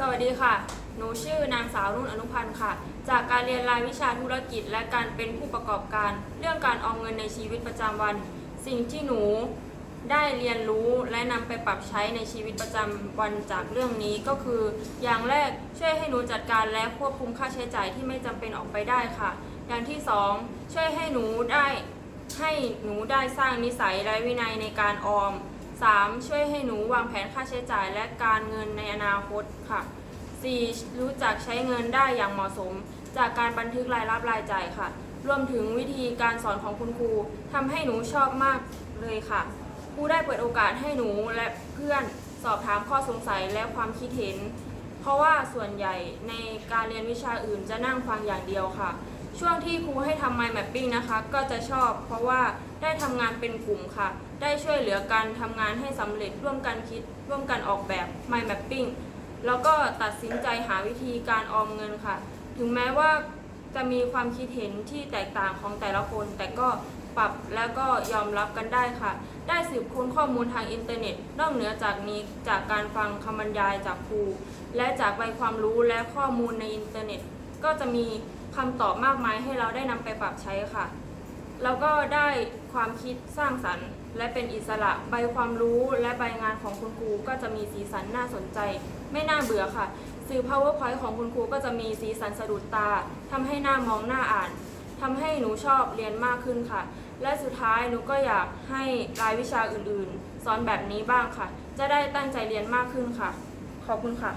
สวัสดีค่ะ หนูชื่อนางสาวรุ่นอนุพันธ์ค่ะ จากการเรียนรายวิชาธุรกิจ และการเป็นผู้ประกอบการ เรื่องการออมเงินในชีวิตประจำวัน สิ่งที่หนูได้เรียนรู้และนำไปปรับใช้ในชีวิตประจำวันจากเรื่องนี้ก็คือ อย่างแรกช่วยให้หนูจัดการและควบคุมค่าใช้จ่ายที่ไม่จำเป็นออกไปได้ค่ะ อย่างที่สองช่วยให้หนูได้ให้หนูได้สร้างนิสัยและวินัยในการออม 3. ช่วยให้หนูวางแผนค่าใช้จ่ายและการเงินในอนาคตค่ะ 4. รู้จักใช้เงินได้อย่างเหมาะสม จากการบันทึกรายรับรายจ่ายค่ะ รวมถึงวิธีการสอนของคุณครูทำให้หนูชอบมากเลยค่ะครูได้เปิดโอกาสให้หนูและเพื่อนสอบถามข้อสงสัยและความคิดเห็น เพราะว่าส่วนใหญ่ในการเรียนวิชาอื่นจะนั่งฟังอย่างเดียวค่ะ ช่วงที่ครูให้ทำ mind mapping นะคะ ก็จะชอบ เพราะว่าได้ทำงานเป็นกลุ่มค่ะ ได้ช่วยเหลือกันทำงานให้สำเร็จร่วมกันคิด ร่วมกันออกแบบ mind mapping แล้วก็ตัดสินใจหาวิธีการออมเงินค่ะ ถึงแม้ว่าจะมีความคิดเห็นที่แตกต่างของแต่ละคน แต่ก็ปรับแล้วก็ยอมรับกันได้ค่ะ ได้สืบค้นข้อมูลทางอินเทอร์เน็ต นอกเหนือจากนี้จากการฟังคำบรรยายจากครู และจากใบความรู้และข้อมูลในอินเทอร์เน็ต ก็จะมี คำตอบมากมายให้เราได้นำไปปรับใช้ค่ะ แล้วก็ได้ความคิดสร้างสรรค์ และเป็นอิสระใบความรู้และใบงานของคุณครูก็จะมีสีสันน่าสนใจ ไม่น่าเบื่อค่ะ สื่อ powerpoint ของคุณครูก็จะมีสีสันสะดุดตาทำให้หน้ามองหน้าอ่านทำให้หนูชอบเรียนมากขึ้นค่ะ และสุดท้ายหนูก็อยากให้รายวิชาอื่นๆ สอนแบบนี้บ้างค่ะ จะได้ตั้งใจเรียนมากขึ้นค่ะ ขอบคุณค่ะ